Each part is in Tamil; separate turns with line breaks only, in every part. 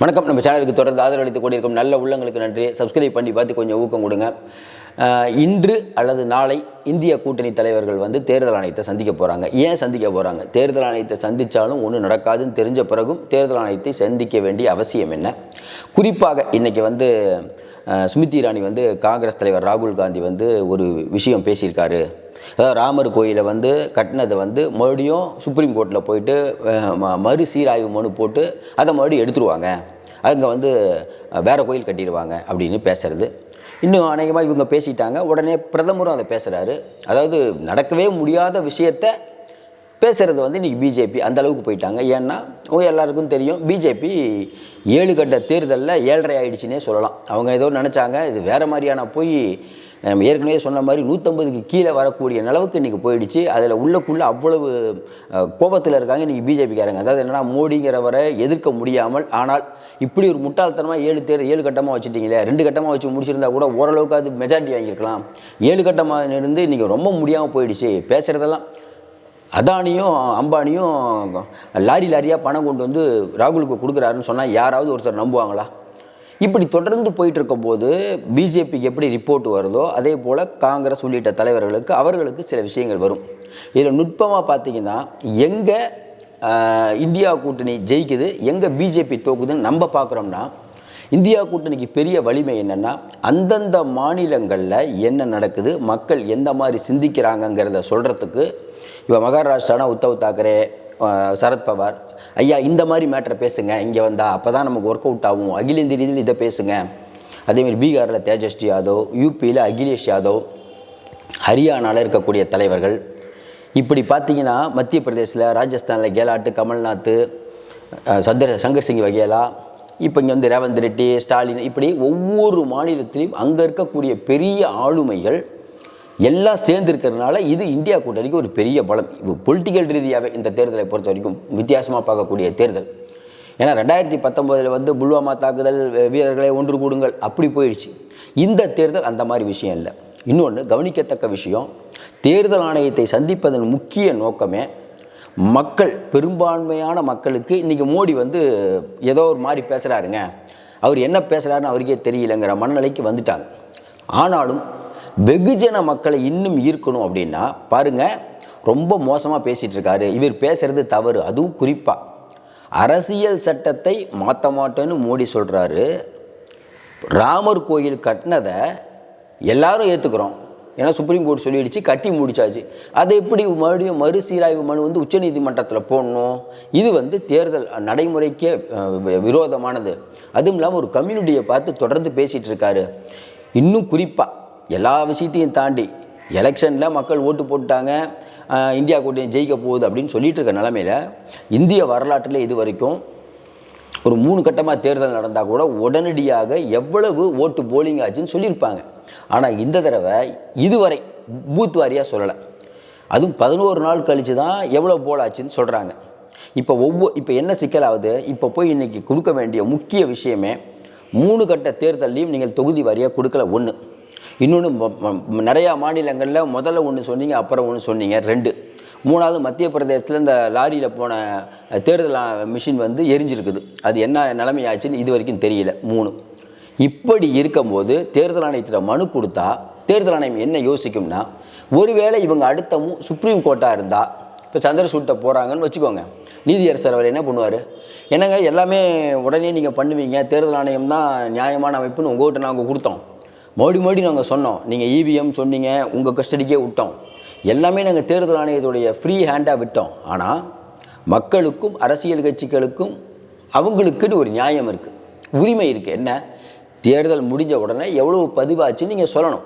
வணக்கம். நம்ம சேனலுக்கு தொடர்ந்து ஆதரவு கொண்டிருக்கும் நல்ல உள்ளங்களுக்கு நன்றி. சப்ஸ்கிரைப் பண்ணி பார்த்து கொஞ்சம் ஊக்கம் கொடுங்க. இன்று அல்லது நாளை இந்திய கூட்டணி தலைவர்கள் வந்து தேர்தல் ஆணையத்தை சந்திக்க போகிறாங்க ஏன் சந்திக்க போகிறாங்க தேர்தல் ஆணையத்தை சந்தித்தாலும் ஒன்றும் நடக்காதுன்னு தெரிஞ்ச பிறகும் தேர்தல் ஆணையத்தை சந்திக்க வேண்டிய அவசியம் என்ன? குறிப்பாக இன்றைக்கி வந்து அஹ், ஸ்மிருதி இரானி வந்து காங்கிரஸ் தலைவர் ராகுல் காந்தி வந்து ஒரு விஷயம் பேசியிருக்காரு. அதாவது ராமர் கோயிலை வந்து கட்டினதை வந்து மறுபடியும் சுப்ரீம் கோர்ட்டில் போயிட்டு ம- மறு சீராய்வு மனு போட்டு அதை மறுபடியும் எடுத்துருவாங்க. அங்கே வந்து வேறு கோயில் கட்டிடுவாங்க அப்படின்னு பேசுறது. இன்னும் அநேகமாக இவங்க பேசிட்டாங்க. உடனே பிரதமரும் அதை பேசுகிறாரு அதாவது நடக்கவே முடியாத விஷயத்தை பேசுகிறது வந்து இன்றைக்கி பிஜேபி அந்த அளவுக்கு போயிட்டாங்க. ஏன்னா உங்க எல்லாருக்கும் தெரியும் பிஜேபி ஏழு கட்ட தேர்தலில் ஏழரை ஆயிடுச்சுன்னே சொல்லலாம். அவங்க ஏதோ நினச்சாங்க இது வேறு மாதிரியான போய் நம்ம ஏற்கனவே சொன்ன மாதிரி நூற்றம்பதுக்கு கீழே வரக்கூடிய நிலவுக்கு இன்றைக்கி போயிடுச்சு. அதில் உள்ளக்குள்ளே அவ்வளவு கோபத்தில் இருக்காங்க இன்றைக்கி பிஜேபிக்காரங்க அதாவது என்னென்னா மோடிங்கிறவரை எதிர்க்க முடியாமல் ஆனால் இப்படி ஒரு முட்டாள்தனமாக ஏழு தேர் ஏழு கட்டமாக வச்சுட்டிங்களே ரெண்டு கட்டமாக வச்சு முடிச்சிருந்தா கூட ஓரளவுக்கு அது மெஜாரிட்டி வாங்கியிருக்கலாம் ஏழு கட்டமாக இருந்து இன்றைக்கி ரொம்ப முடியாமல் போயிடுச்சு. பேசுகிறதெல்லாம் அதானியும் அம்பானியும் லாரி லாரியாக பணம் கொண்டு வந்து ராகுலுக்கு கொடுக்குறாருன்னு சொன்னால் யாராவது ஒருத்தர் நம்புவாங்களா? இப்படி தொடர்ந்து போயிட்டு போது பிஜேபிக்கு எப்படி ரிப்போர்ட் வருதோ அதே போல் காங்கிரஸ் உள்ளிட்ட தலைவர்களுக்கு அவர்களுக்கு சில விஷயங்கள் வரும். இதில் நுட்பமாக பார்த்தீங்கன்னா எங்கே இந்தியா கூட்டணி ஜெயிக்குது எங்கே பிஜேபி தோக்குதுன்னு நம்ம பார்க்குறோம்னா இந்தியா கூட்டணிக்கு பெரிய வலிமை என்னென்னா அந்தந்த மாநிலங்களில் என்ன நடக்குது மக்கள் எந்த மாதிரி சிந்திக்கிறாங்கங்கிறத சொல்கிறதுக்கு இப்போ மகாராஷ்டிரானா உத்தவ் தாக்கரே சரத்பவார் ஐயா இந்த மாதிரி மேட்டரை பேசுங்க இங்கே வந்தால் அப்போ தான் நமக்கு ஒர்க் அவுட் ஆகும். அகில இந்திய ரீதியில் இதை பேசுங்க. அதேமாதிரி பீகாரில் தேஜஸ்வி யாதவ் யூபியில் அகிலேஷ் யாதவ் ஹரியானாவில் இருக்கக்கூடிய தலைவர்கள். இப்படி பார்த்தீங்கன்னா மத்திய பிரதேசில் ராஜஸ்தானில் கேலாட்டு கமல்நாத் சந்திர சங்கர் சிங் வகேலா இப்போ இங்கே வந்து ரேவந்த் ரெட்டி ஸ்டாலின் இப்படி ஒவ்வொரு மாநிலத்திலையும் அங்கே இருக்கக்கூடிய பெரிய ஆளுமைகள் எல்லாம் சேர்ந்து இருக்கிறதுனால இது இந்தியா கூட்டணிக்கு ஒரு பெரிய பலம். பொலிட்டிக்கல் ரீதியாகவே இந்த தேர்தலை பொறுத்த வரைக்கும் வித்தியாசமாக பார்க்கக்கூடிய தேர்தல். ஏன்னா ரெண்டாயிரத்தி பத்தொம்போதில் வந்து புல்வாமா தாக்குதல் வீரர்களை ஒன்று கூடுங்கள் அப்படி போயிடுச்சு. இந்த தேர்தல் அந்த மாதிரி விஷயம் இல்லை. இன்னொன்று கவனிக்கத்தக்க விஷயம் தேர்தல் ஆணையத்தை சந்திப்பதன் முக்கிய நோக்கமே மக்கள் பெரும்பான்மையான மக்களுக்கு இன்றைக்கி மோடி வந்து ஏதோ ஒரு மாதிரி பேசுகிறாருங்க அவர் என்ன பேசுகிறாருன்னு அவருக்கே தெரியலங்கிற மனநிலைக்கு வந்துட்டாங்க. ஆனாலும் வெகுஜன மக்களை இன்னும் ஈர்க்கணும் அப்படின்னா பாருங்க ரொம்ப மோசமாக பேசிகிட்டு இருக்காரு இவர் பேசுகிறது தவறு அதுவும் குறிப்பாக அரசியல் சட்டத்தை மாற்ற மாட்டேன்னு மோடி சொல்கிறாரு ராமர் கோயில் கட்டினதை எல்லாரும் ஏற்றுக்கிறோம் ஏன்னா சுப்ரீம் கோர்ட் சொல்லிடுச்சு கட்டி முடிச்சாச்சு. அதை எப்படி மறுபடியும் மறுசீராய்வு மனு வந்து உச்சநீதிமன்றத்தில் போடணும்? இது வந்து தேர்தல் நடைமுறைக்கே வி- விரோதமானது. அதுவும் இல்லாமல் ஒரு கம்யூனிட்டியை பார்த்து தொடர்ந்து பேசிகிட்டு இருக்காரு இன்னும் குறிப்பாக எல்லா விஷயத்தையும் தாண்டி எலெக்ஷனில் மக்கள் ஓட்டு போட்டாங்க இந்தியா கூட்டணி ஜெயிக்க போகுது அப்படின்னு சொல்லிட்டு இருக்க நிலமையில இந்திய வரலாற்றில் இது வரைக்கும் ஒரு மூணு கட்டமாக தேர்தல் நடந்தால் கூட உடனடியாக எவ்வளவு ஓட்டு போலிங் ஆச்சுன்னு சொல்லியிருப்பாங்க. ஆனால் இந்த தடவை இதுவரை பூத் வாரியாக சொல்லலை. அதுவும் பதினோரு நாள் கழித்து தான் எவ்வளோ போலாச்சுன்னு சொல்கிறாங்க இப்போ ஒவ்வொரு இப்போ என்ன சிக்கலாகுது இப்போ போய் இன்றைக்கி கொடுக்க வேண்டிய முக்கிய விஷயமே மூணு கட்ட தேர்தல்லையும் நீங்கள் தொகுதி வாரியாக கொடுக்கல ஒன்று இன்னொன்று நிறையா மாநிலங்களில் முதல்ல ஒன்று சொன்னீங்க அப்புறம் ஒன்று சொன்னீங்க ரெண்டு. மூணாவது மத்திய பிரதேசத்தில் இந்த லாரியில் போன தேர்தல் மிஷின் வந்து எரிஞ்சிருக்குது. அது என்ன நிலைமையாச்சுன்னு இது வரைக்கும் தெரியல. மூணு. இப்படி இருக்கும்போது தேர்தல் ஆணையத்தில் மனு கொடுத்தா தேர்தல் ஆணையம் என்ன யோசிக்கும்னா ஒருவேளை இவங்க அடுத்தமும் சுப்ரீம் கோர்ட்டாக இருந்தால் இப்போ சந்திரசூட்டை போகிறாங்கன்னு வச்சுக்கோங்க. நீதியரசர் அவர் என்ன பண்ணுவார்? என்னங்க எல்லாமே உடனே நீங்கள் பண்ணுவீங்க தேர்தல் ஆணையம் தான் நியாயமான அமைப்புன்னு உங்கள்கிட்ட நாங்கள் கொடுத்தோம். மறுபடி மறுபடி நாங்கள் சொன்னோம். நீங்கள் இவிஎம் சொன்னீங்க உங்கள் கஸ்டடிக்கே விட்டோம். எல்லாமே நாங்கள் தேர்தல் ஆணையத்துடைய ஃப்ரீ ஹேண்டாக விட்டோம். ஆனால் மக்களுக்கும் அரசியல் கட்சிகளுக்கும் அவங்களுக்குன்னு ஒரு நியாயம் இருக்குது உரிமை இருக்குது என்ன? தேர்தல் முடிஞ்ச உடனே எவ்வளோ பதிவாச்சுன்னு நீங்கள் சொல்லணும்.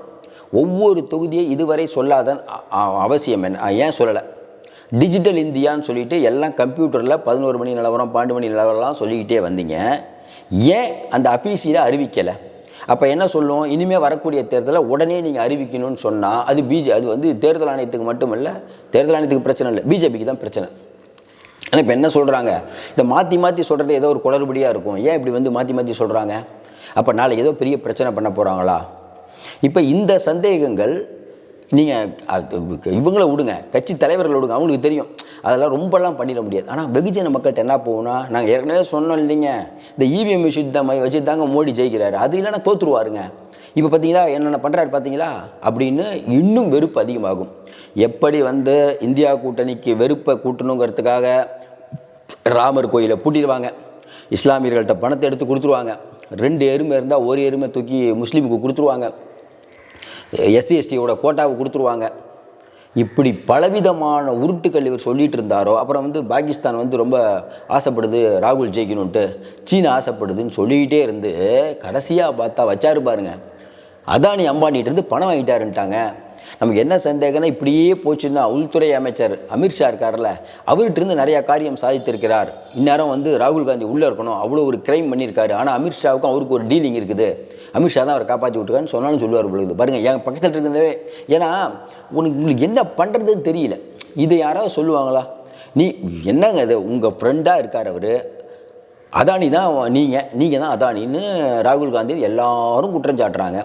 ஒவ்வொரு தொகுதியை இதுவரை சொல்லாத அவசியம் என்ன? ஏன் சொல்லலை? டிஜிட்டல் இந்தியான்னு சொல்லிட்டு எல்லாம் கம்ப்யூட்டரில் பதினோரு மணி நிலவரம் பன்னெண்டு மணி நிலவரம்லாம் சொல்லிக்கிட்டே வந்தீங்க. ஏன் அந்த அஃபீஷியலை அறிவிக்கலை? அப்போ என்ன சொல்லும் இனிமேல் வரக்கூடிய தேர்தலை உடனே நீங்கள் அறிவிக்கணும்னு சொன்னால் அது பிஜே அது வந்து தேர்தல் ஆணையத்துக்கு மட்டும் இல்லை தேர்தல் ஆணையத்துக்கு பிரச்சனை இல்லை. பிஜேபிக்கு தான் பிரச்சனை. ஆனால் இப்போ என்ன சொல்கிறாங்க இதை மாற்றி மாற்றி சொல்கிறது ஏதோ ஒரு குளறுபடியாக இருக்கும். ஏன் இப்படி வந்து மாற்றி மாற்றி சொல்கிறாங்க அப்போ நாளைக்கு ஏதோ பெரிய பிரச்சனை பண்ண போகிறாங்களா இப்போ இந்த சந்தேகங்கள் நீங்கள் இவங்கள விடுங்க. கட்சி தலைவர்களை விடுங்க. அவங்களுக்கு தெரியும். அதெல்லாம் ரொம்பலாம் பண்ணிட முடியாது. ஆனால் வெகுஜன மக்கள்கிட்ட என்ன போகும்னா நாங்கள் ஏற்கனவே சொன்னோம் இல்லைங்க. இந்த இவிஎம் விஷயத்தை வச்சு தாங்க மோடி ஜெயிக்கிறாரு. அது இல்லைன்னா தோற்றுருவாருங்க இப்போ பார்த்தீங்களா என்னென்ன பண்ணுறாரு பார்த்தீங்களா அப்படின்னு இன்னும் வெறுப்பு அதிகமாகும். எப்படி வந்து இந்தியா கூட்டணிக்கு வெறுப்பை கூட்டணுங்கிறதுக்காக ராமர் கோயிலை பூட்டிடுவாங்க. இஸ்லாமியர்கள்ட்ட பணத்தை எடுத்து கொடுத்துருவாங்க. ரெண்டு எருமை இருந்தால் ஒரு எருமை தூக்கி முஸ்லீமுக்கு கொடுத்துருவாங்க. எஸ்சி எஸ்டியோட கோட்டாவை கொடுத்துருவாங்க. இப்படி பலவிதமான உருட்டுக்கள் இவர் சொல்லிட்டு இருந்தாரோ அப்புறம் வந்து பாகிஸ்தான் வந்து ரொம்ப ஆசைப்படுது ராகுல் ஜெயிக்கணுன்ட்டு சீனா ஆசைப்படுதுன்னு சொல்லிக்கிட்டே இருந்து கடைசியாக பார்த்தா வச்சாரு பாருங்க. அதானி அம்பானிகிட்டேருந்து பணம் வாங்கிட்டாருன்ட்டாங்க. நமக்கு என்ன சந்தேகம்னா இப்படியே போச்சுன்னா உள்துறை அமைச்சர் அமித்ஷா இருக்கார்ல அவர்கிட்ட இருந்து நிறைய காரியம் சாதித்திருக்கிறார். இந்நேரம் வந்து ராகுல் காந்தி உள்ளே இருக்கணும். அவ்வளோ ஒரு கிரைம் பண்ணியிருக்காரு. ஆனால் அமித்ஷாவுக்கும் அவருக்கு ஒரு டீலிங் இருக்குது. அமித்ஷா தான் அவரை காப்பாற்றி விட்டுருக்கான்னு சொன்னாலும் சொல்லுவார் பொழுது பாருங்கள் என் பக்கத்தில் இருக்கிறதே ஏன்னா உனக்கு உங்களுக்கு என்ன பண்ணுறதுன்னு தெரியல. இதை யாராவது சொல்லுவாங்களா? நீ என்னங்க இது? உங்கள் ஃப்ரெண்டாக இருக்கார் அவர். அதானி தான் நீங்கள் நீங்கள் தான் அதானின்னு ராகுல் காந்தி எல்லாரும் குற்றம் சாட்டுறாங்க.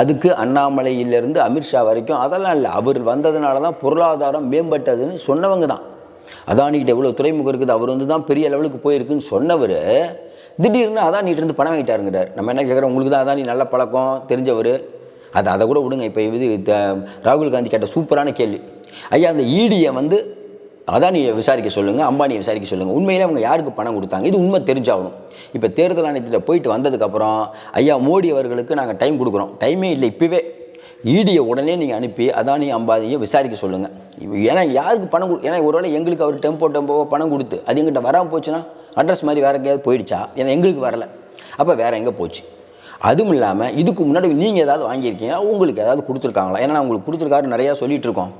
அதுக்கு அண்ணாமலையிலேருந்து அமித்ஷா வரைக்கும் அதெல்லாம் இல்லை. அவர் வந்ததுனால தான் பொருளாதாரம் மேம்பட்டதுன்னு சொன்னவங்க தான். அதானிகிட்ட எவ்வளோ துறைமுகம் இருக்குது அவர் வந்து தான் பெரிய லெவலுக்கு போயிருக்குன்னு சொன்னவர் திடீர்னு அதானிகிட்ட இருந்து பணம் வாங்கிட்டாருங்கிறார். நம்ம என்ன கேட்குறோம் உங்களுக்கு தான் அதானி நல்ல பழக்கம் தெரிஞ்சவர். அது அதை கூட விடுங்க. இப்போ இது ராகுல் காந்தி கேட்ட சூப்பரான கேள்வி. ஐயா அந்த ஈடியை வந்து அதானியை விசாரிக்க சொல்லுங்கள் அம்பானியை விசாரிக்க சொல்லுங்கள் உண்மையிலே அவங்க யாருக்கு பணம் கொடுத்தாங்க? இது உண்மை தெரிஞ்சாகணும். இப்போ தேர்தல் ஆணையத்தில் போயிட்டு வந்ததுக்கப்புறம் ஐயா மோடி அவர்களுக்கு நாங்கள் டைம் கொடுக்குறோம். டைமே இல்லை இப்போவே. ஈடியை உடனே நீங்கள் அனுப்பி அதானி அம்பானியை விசாரிக்க சொல்லுங்கள் ஏன்னா யாருக்கு பணம் கொடு ஏன்னா ஒருவேளை எங்களுக்கு அவர் டெம்போ டெம்போவோ பணம் கொடுத்து அது எங்கிட்ட வராமல் போச்சுன்னா அட்ரஸ் மாதிரி வேறு எங்கேயாவது போயிடுச்சா? ஏன்னா எங்களுக்கு வரல. அப்போ வேறு எங்கே போச்சு? அதுவும் இல்லாமல் இதுக்கு முன்னாடி நீங்கள் ஏதாவது வாங்கியிருக்கீங்களா? உங்களுக்கு ஏதாவது கொடுத்துருக்காங்களா? ஏன்னா நான் உங்களுக்கு கொடுத்துருக்காரு நிறையா சொல்லிகிட்டு இருக்கோம்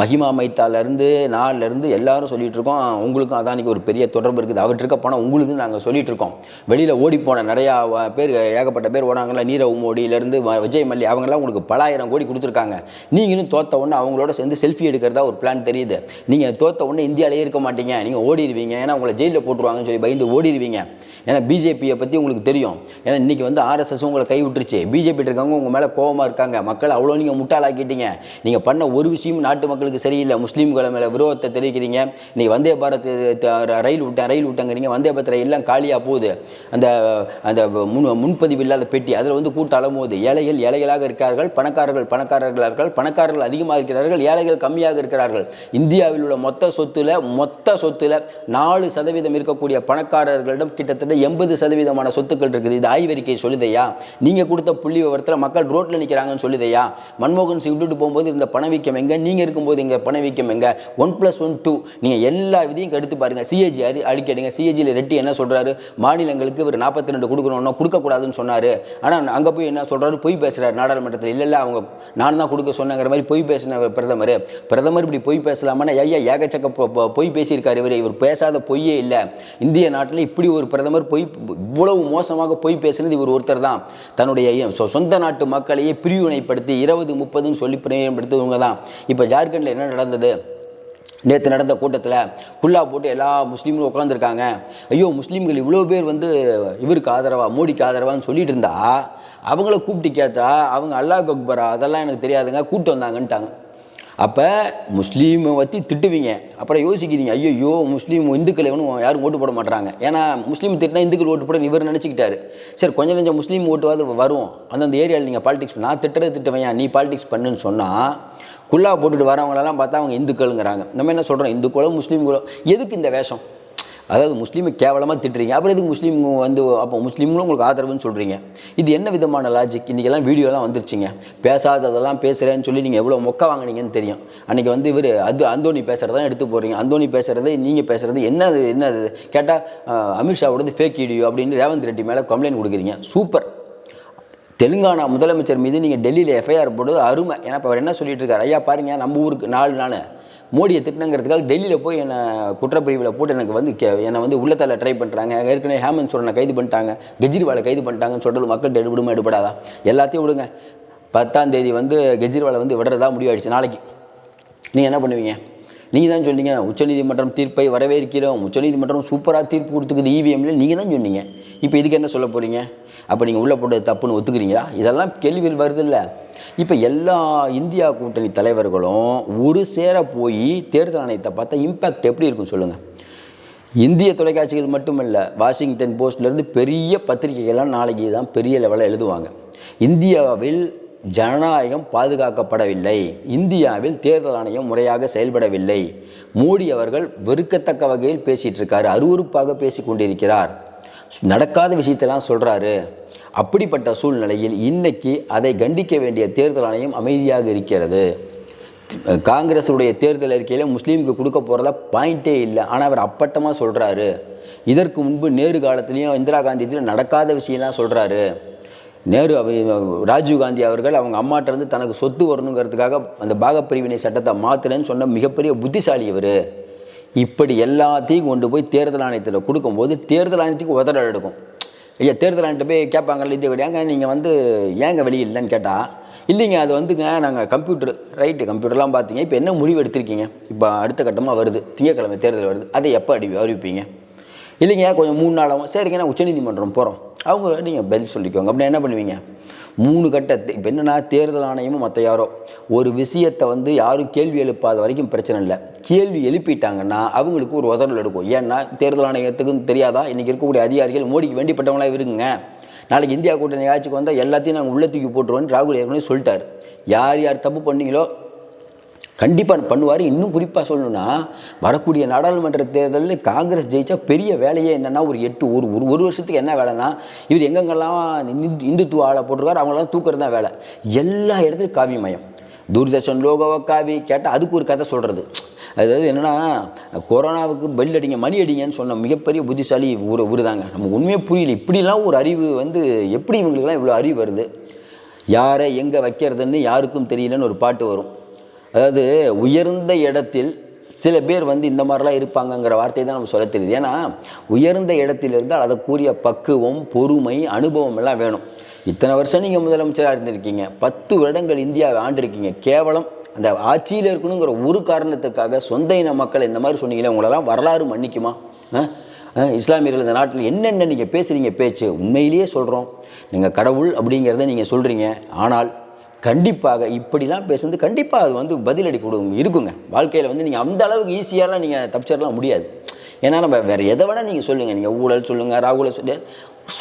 மஹிமா மைத்தாலேருந்து நாள்லேருந்து எல்லாரும் சொல்லிகிட்டு இருக்கோம் உங்களுக்கும் அதானிக்கு ஒரு பெரிய தொடர்பு இருக்குது. அவர்கிட்ட இருக்க போனால் உங்களுக்கு நாங்கள் சொல்லிகிட்டு இருக்கோம் வெளியில் ஓடி போன நிறையா பேர் ஏகப்பட்ட பேர் ஓடாங்கல்ல நீரவ் மோடியிலேருந்து விஜய் மல்லி அவங்கெல்லாம் உங்களுக்கு பலாயிரம் கோடி கொடுத்துருக்காங்க. நீங்களும் தோத்த உடனே அவங்களோட சேர்ந்து செல்ஃபி எடுக்கிறதா ஒரு பிளான் தெரியுது. நீங்கள் தோத்த உடனே இந்தியாவிலே இருக்க மாட்டீங்க. நீங்கள் ஓடிடுவீங்க ஏன்னா உங்களை ஜெயிலில் போட்டுருவாங்கன்னு சொல்லி பயந்து ஓடிடுவீங்க ஏன்னா பிஜேபியை பற்றி உங்களுக்கு தெரியும். ஏன்னா இன்றைக்கி வந்து ஆர்எஸ்எஸ் உங்களை கைவிட்டுருச்சு பிஜேபி இருக்கவங்க உங்கள் மேலே கோவமாக இருக்காங்க. மக்கள் அவ்வளோ நீங்கள் முட்டாளாக்கிட்டீங்க. நீங்கள் பண்ண ஒரு விஷயமும் நாட்டு மக்களுக்கு சரியில்லை. முஸ்லீம்களை மேலே விரோதத்தை தெரிவிக்கிறீங்க. இன்றைக்கி வந்தே பாரத் ரயில் விட்டேன் ரயில் விட்டேங்கிறீங்க. வந்தே பாரத் ரயில் எல்லாம் காலியாக போகுது. அந்த அந்த முன் முன்பதிவு இல்லாத பெட்டி அதில் வந்து கூட்டம் அலமோது ஏழைகள் ஏழைகளாக இருக்கிறார்கள். பணக்காரர்கள் பணக்காரர்களாக பணக்காரர்கள் அதிகமாக இருக்கிறார்கள். ஏழைகள் கம்மியாக இருக்கிறார்கள். இந்தியாவில் உள்ள மொத்த சொத்துல மொத்த சொத்துல நாலு சதவீதம் இருக்கக்கூடிய பணக்காரர்களிடம் கிட்டத்தட்ட எண்பது சதவீதமான சொத்துக்கள் இருக்குது. இது ஆய்வறிக்கை சொல்லுதையா? நீங்கள் கொடுத்த புள்ளி விவரத்தில் மக்கள் ரோட்டில் நிற்கிறாங்கன்னு சொல்லுதையா? மன்மோகன் சிங் விட்டுட்டு போகும்போது இருந்த பணவீக்கம் எங்கே? நீங்கள் இருக்கும்போது இங்கே பணவீக்கம் எங்கே? ஒன் ப்ளஸ் ஒன் டூ நீங்கள் எல்லா விதையும் கெடுத்து பாருங்கள் சிஏஜி அடி அழிக்கடிங்க சிஏஜியில் ரெட்டி என்ன சொல்கிறாரு மாநிலங்களுக்கு இவர் நாற்பத்தி ரெண்டு கொடுக்கணும்னா கொடுக்கக்கூடாதுன்னு சொன்னார். ஆனால் அங்கே போய் என்ன சொல்கிறாரு பொய் பேசுகிறார் நாடாளுமன்றத்தில் இல்லை இல்லை அவங்க நான் தான் கொடுக்க சொன்னாங்கிற மாதிரி பொய் பேசின பிரதமர். பிரதமர் இப்படி பொய் பேசலாமான்னா ஐயா ஏகச்சக்க பொ- பொய் பேசியிருக்காரு இவர். இவர் பேசாத பொய்யே இல்லை. இந்திய நாட்டில் இப்படி ஒரு பிரதமர் பொய் இவ்வளவு மோசமாக பொய் பேசினது இவர் ஒருத்தர் தான் தன்னுடைய சொந்த நாட்டு மக்களையே பிரிவினைப்படுத்தி இருபது முப்பதுன்னு சொல்லி பிரிவினைப்படுத்துவங்க தான். இப்போ ஜார்க்கண்டில் என்ன நடந்தது? நேற்று நடந்த கூட்டத்தில் குல்லா போட்டு எல்லா முஸ்லீம்களும் உட்காந்துருக்காங்க ஐயோ முஸ்லீம்கள் இவ்வளோ பேர் வந்து இவருக்கு ஆதரவா மோடிக்கு ஆதரவான்னு சொல்லிட்டு இருந்தா அவங்கள கூப்பிட்டு கேட்டா அவங்க அல்லாஹ் அக்பரா அதெல்லாம் எனக்கு தெரியாதுங்க கூப்பிட்டு வந்தாங்கன்ட்டாங்க. அப்போ முஸ்லீமை பற்றி திட்டுவீங்க. அப்புறம் யோசிக்கிறீங்க ஐயோ முஸ்லீம் இந்துக்கள் எவனும் யாரும் ஓட்டு போட மாட்டாங்க ஏன்னா முஸ்லீம் திட்டினா இந்துக்கள் ஓட்டு போட இவர் நினச்சிக்கிட்டாரு. சரி கொஞ்சம் கொஞ்சம் முஸ்லீம் ஓட்டுவாது வரும். அந்தந்த ஏரியாவில் நீங்கள் பாலிடிக்ஸ் நான் திட்டுறது திட்டுவையா நீ பாலிடிக்ஸ் பண்ணுன்னு சொன்னால் குல்லா போட்டுட்டு வரவங்களெல்லாம் பார்த்தா அவங்க இந்துக்கள்ங்கிறாங்க. நம்ம என்ன சொல்கிறோம் இந்துக்களோ முஸ்லீம்களோ எதுக்கு இந்த வேஷம்? அதாவது முஸ்லீமை கேவலமாக திட்டுறீங்க. அப்புறம் எதுக்கு முஸ்லீம் வந்து அப்போ முஸ்லீம்களும் உங்களுக்கு ஆதரவுன்னு சொல்கிறீங்க இது என்ன விதமான லாஜிக் இன்றைக்கெல்லாம் வீடியோலாம் வந்துருச்சுங்க. பேசாததெல்லாம் பேசுகிறேன்னு சொல்லி நீங்கள் எவ்வளோ மொக்க வாங்குனீங்கன்னு தெரியும். அன்றைக்கி வந்து இவர் அது அந்தோனி பேசுகிறதான் எடுத்து போடுறீங்க. அந்தோனி பேசுகிறது நீங்கள் பேசுகிறது என்னது என்னது? கேட்டால் அமித்ஷாவோடது ஃபேக் வீடியோ அப்படின்னு ரேவந்த் ரெட்டி மேலே கம்ப்ளைண்ட் கொடுக்குறீங்க. சூப்பர் தெலுங்கானா முதலமைச்சர் மீது நீங்கள் டெல்லியில் எஃப்ஐஆர் போடுறது அருமை. ஏன்னா இப்போ அவர் என்ன சொல்லிட்டு இருக்காரு? ஐயா பாருங்க நம்ம ஊருக்கு நாலு நாள். மோடியை திட்டினங்கிறதுக்காக டெல்லியில் போய் என்னை குற்றப்பிரிவில் போட்டு எனக்கு வந்து கே என்னை வந்து உள்ளத்தால ட்ரை பண்ணுறாங்க ஏற்கனவே ஹேமந்த் சோரனை கைது பண்ணிட்டாங்க. கெஜ்ரிவாலை கைது பண்ணிட்டாங்கன்னு சொல்கிறது மக்கள்கிட்ட எடுபடுமா எடுபடாதா? எல்லாத்தையும் விடுங்க. பத்தாம் தேதி வந்து கெஜ்ரிவாலை வந்து விடுறதா முடிவாயிடுச்சு நாளைக்கு. நீங்கள் என்ன பண்ணுவீங்க? நீங்கள் தான் சொன்னீங்க உச்சநீதிமன்றம் தீர்ப்பை வரவேற்கிறோம். உச்சநீதிமன்றம் சூப்பராக தீர்ப்பு கொடுத்துக்குது இவிஎம்ல நீங்கள் தான் சொன்னீங்க. இப்போ இதுக்கு என்ன சொல்ல போகிறீங்க அப்போ நீங்கள் உள்ளே போட்டது தப்புன்னு ஒத்துக்கிறீங்களா? இதெல்லாம் கேள்விகள் வருது இல்லை இப்போ எல்லா இந்தியா கூட்டணி தலைவர்களும் ஒரு சேர போய் தேர்தல் ஆணையத்தை பார்த்தா இம்பேக்ட் எப்படி இருக்கும் சொல்லுங்கள் இந்திய தொலைக்காட்சிகள் மட்டுமல்ல வாஷிங்டன் போஸ்ட்லேருந்து பெரிய பத்திரிகைகள்லாம் நாளைக்கு தான் பெரிய லெவலில் எழுதுவாங்க. இந்தியாவில் ஜனநாயகம் பாதுகாக்கப்படவில்லை. இந்தியாவில் தேர்தல் ஆணையம் முறையாக செயல்படவில்லை. மோடி அவர்கள் வெறுக்கத்தக்க வகையில் பேசிகிட்டு இருக்காரு அருவருப்பாக பேசி கொண்டிருக்கிறார் நடக்காத விஷயத்தெல்லாம் சொல்கிறாரு அப்படிப்பட்ட சூழ்நிலையில் இன்னைக்கு அதை கண்டிக்க வேண்டிய தேர்தல் ஆணையம் அமைதியாக இருக்கிறது. காங்கிரஸுடைய தேர்தல் அறிக்கையில் முஸ்லீமுக்கு கொடுக்க போகிறதா பாயிண்ட்டே இல்லை. ஆனால் அவர் அப்பட்டமாக சொல்கிறாரு இதற்கு முன்பு நேரு காலத்துலேயும் இந்திரா காந்தியிலும் நடக்காத விஷயம்லாம் சொல்கிறாரு நேரு ராஜீவ்காந்தி ராஜீவ் காந்தி அவர்கள் அவங்க அம்மாட்டிருந்து தனக்கு சொத்து வரணுங்கிறதுக்காக அந்த பாகப்பிரிவினை சட்டத்தை மாற்றுறேன்னு சொன்ன மிகப்பெரிய புத்திசாலி இவர். இப்படி எல்லாத்தையும் கொண்டு போய் தேர்தல் ஆணையத்தில் கொடுக்கும்போது தேர்தல் ஆணையத்துக்கு உதடல் எடுக்கும். ஐயா தேர்தல் ஆணையத்தை போய் கேட்பாங்கல்ல இது ஏங்க நீங்கள் வந்து ஏங்க வெளியில்லைன்னு கேட்டால் இல்லைங்க அது வந்துங்க நாங்கள் கம்ப்யூட்டர் ரைட்டு கம்ப்யூட்டர்லாம் பார்த்தீங்க இப்போ என்ன முடிவு எடுத்திருக்கீங்க? இப்போ அடுத்த கட்டமாக வருது திங்கட்கிழமை தேர்தல் வருது அதை எப்போ அறிவி அறிவிப்பீங்க? இல்லைங்க கொஞ்சம் மூணு நாளாகவும் சரிங்க நான் உச்சநீதிமன்றம் போகிறோம் அவங்க நீங்கள் பதில் சொல்லிக்கோங்க. அப்படின்னா என்ன பண்ணுவீங்க? மூணு கட்ட இப்போ என்னென்னா தேர்தல் ஆணையமும் மற்ற யாரோ. ஒரு விஷயத்தை வந்து யாரும் கேள்வி எழுப்பாத வரைக்கும் பிரச்சனை இல்லை. கேள்வி எழுப்பிட்டாங்கன்னா அவங்களுக்கு ஒரு உதறல் எடுக்கும். ஏன்னா தேர்தல் ஆணையத்துக்கும் தெரியாதா? இன்றைக்கி இருக்கக்கூடிய அதிகாரிகள் மோடிக்கு வேண்டிப்பட்டவங்களா இருங்க நாளைக்கு இந்தியா கூட்டணி ஆட்சிக்கு வந்தால் எல்லாத்தையும் நாங்கள் உள்ள தூக்கி போட்டுருவோன்னு ராகுல் ஏற்கனவே சொல்லிட்டார். யார் யார் தப்பு பண்ணீங்களோ கண்டிப்பாக பண்ணுவார். இன்னும் குறிப்பாக சொல்லணும்னா வரக்கூடிய நாடாளுமன்ற தேர்தலில் காங்கிரஸ் ஜெயித்தா பெரிய வேலையே என்னென்னா ஒரு எட்டு ஒரு ஒரு ஒரு வருஷத்துக்கு என்ன வேலைன்னா இவர் எங்கெங்கெல்லாம் இந்துத்துவ ஆளை போட்டிருக்காரு அவங்களாம் தூக்குறது தான் வேலை. எல்லா இடத்துலையும் காவிமயம் தூர்தர்ஷன் லோகோவை காவி கேட்டால் அதுக்கு ஒரு கதை சொல்கிறது அதாவது என்னென்னா கொரோனாவுக்கு பெல் அடிங்க மணி அடிங்கன்னு சொன்ன மிகப்பெரிய புத்திசாலி ஊர் உருதாங்க நமக்கு உண்மையே புரியல. இப்படிலாம் ஒரு அறிவு வந்து எப்படி இவங்களுக்குலாம் இவ்வளோ அறிவு வருது? யாரை எங்கே வைக்கிறதுன்னு யாருக்கும் தெரியலன்னு ஒரு பாட்டு வரும். அதாவது உயர்ந்த இடத்தில் சில பேர் வந்து இந்த மாதிரிலாம் இருப்பாங்கங்கிற வார்த்தையை தான் நம்ம சொல்ல தெரியுது. ஏன்னா உயர்ந்த இடத்தில் இருந்தால் அதற்குரிய பக்குவம் பொறுமை அனுபவம் எல்லாம் வேணும். இத்தனை வருஷம் நீங்கள் முதலமைச்சராக இருந்திருக்கீங்க. பத்து வருடங்கள் இந்தியாவை ஆண்டிருக்கீங்க. கேவலம் அந்த ஆட்சியில் இருக்கணுங்கிற ஒரு காரணத்துக்காக சொந்த இன மக்கள் இந்த மாதிரி சொன்னீங்களே உங்களெல்லாம் வரலாறு மன்னிக்குமா? இஸ்லாமியர்கள் இந்த நாட்டில் என்னென்ன நீங்கள் பேசுகிறீங்க பேச்சு? உண்மையிலேயே சொல்கிறோம் நீங்கள் கடவுள் அப்படிங்கிறத நீங்கள் சொல்கிறீங்க ஆனால் கண்டிப்பாக இப்படிலாம் பேசுறது கண்டிப்பாக அது வந்து பதிலடி கொடுங்க இருக்குங்க. வாழ்க்கையில் வந்து நீங்கள் அந்த அளவுக்கு ஈஸியாலாம் நீங்கள் தப்பிச்சிடலாம் முடியாது. ஏன்னா நம்ம வேறு எதை வேணால் நீங்கள் சொல்லுங்கள் நீங்கள் ஊழல் சொல்லுங்கள் ராகுல சொல்லு.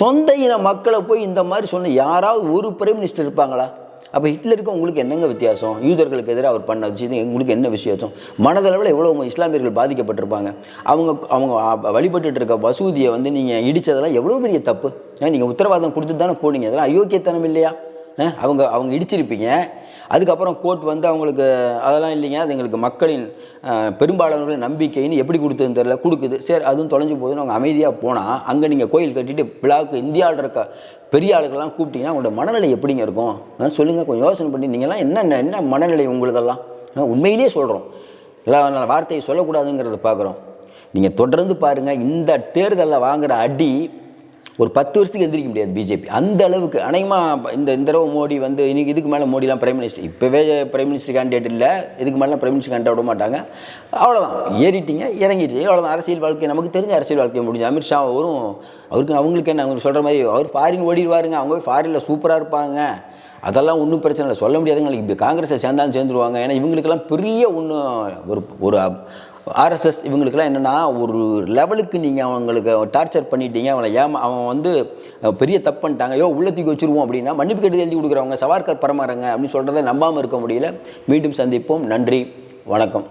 சொந்த இன மக்களை போய் இந்த மாதிரி சொன்ன யாராவது ஒரு பிரைம் மினிஸ்டர் இருப்பாங்களா? அப்போ ஹிட்லருக்கு உங்களுக்கு என்னங்க வித்தியாசம்? யூதர்களுக்கு எதிராக அவர் பண்ண விஷயம் உங்களுக்கு என்ன வித்தியாசம் மனதளவில் எவ்வளோ இஸ்லாமியர்கள் பாதிக்கப்பட்டிருப்பாங்க? அவங்க அவங்க வழிபட்டுட்டு இருக்க வசூதியை வந்து நீங்கள் இடித்ததெல்லாம் எவ்வளோ பெரிய தப்பு? நீங்கள் உத்தரவாதம் கொடுத்துட்டு தானே போனீங்க? அதெல்லாம் அயோக்கியத்தனம் இல்லையா? அவங்க அவங்க இடிச்சிருப்பீங்க. அதுக்கப்புறம் கோர்ட் வந்து அவங்களுக்கு அதெல்லாம் இல்லைங்க. அது எங்களுக்கு மக்களின் பெரும்பாலானவர்கள் நம்பிக்கைன்னு எப்படி கொடுத்ததுன்னு தெரியல. கொடுக்குது. சரி அதுவும் தொலைஞ்சு போகுதுன்னு அவங்க அமைதியாக போனால் அங்கே நீங்கள் கோயில் கட்டிட்டு விழாவுக்கு இந்தியாவில் இருக்க பெரிய ஆளுக்கெல்லாம் கூப்பிட்டீங்கன்னா உங்களோட மனநிலை எப்படிங்க இருக்கும்? சொல்லுங்கள் கொஞ்சம் யோசனை பண்ணி நீங்கள்லாம் என்ன என்ன மனநிலை உங்களுதெல்லாம்? அஹ், உண்மையிலேயே சொல்கிறோம் எல்லாம் வார்த்தையை சொல்லக்கூடாதுங்கிறத பார்க்குறோம் நீங்கள் தொடர்ந்து பாருங்கள் இந்த தேர்தலில் வாங்குகிற அடி ஒரு பத்து வருஷத்துக்கு எந்திரிக்க முடியாது பிஜேபி அந்த அளவுக்கு. அநேகமாக இந்த இந்த தடவை மோடி வந்து இன்னைக்கு இதுக்கு மேலே மோடிலாம் பிரைம் மினிஸ்டர் இப்போவே பிரைம் மினிஸ்டர் கேண்டிடேட் இல்லை. இதுக்கு மேலே பிரைம் மினிஸ்டர் கேண்டிடேட் விட மாட்டாங்க. அவ்வளோதான் ஏறிட்டீங்க இறங்கிட்டீங்க. அவ்வளோதான் அரசியல் வாழ்க்கை நமக்கு தெரிஞ்ச அரசியல் வாழ்க்கை முடிஞ்சு. அமித்ஷா வரும் அவருக்கு அவங்களுக்கு என்ன அவங்க சொல்கிற மாதிரி அவர் ஃபாரின் ஓடிடுவாருங்க. அவங்க போய் ஃபாரினில் சூப்பராக இருப்பாங்க. அதெல்லாம் ஒன்றும் பிரச்சனை இல்லை. சொல்ல முடியாதுங்க. இப்போ காங்கிரஸை சேர்ந்தாலும் சேர்ந்துருவாங்க. ஏன்னா இவங்களுக்கெல்லாம் பெரிய ஒன்று ஒரு ஒரு ஆர்எஸ்எஸ் இவங்களுக்கெல்லாம் என்னென்னா ஒரு லெவலுக்கு நீங்கள் அவங்களுக்கு டார்ச்சர் பண்ணிட்டீங்க அவனை ஏமா அவன் வந்து பெரிய தப்பு பண்ணிட்டாங்க ஐயோ உள்ள தூக்கி வச்சிருவோம் அப்படின்னா மன்னிப்பு கேட்டு எழுதி கொடுக்குறவங்க சவார்கர் பரமாறங்க அப்படின்னு சொல்கிறத நம்பாமல் இருக்க முடியல. மீண்டும் சந்திப்போம். நன்றி. வணக்கம்.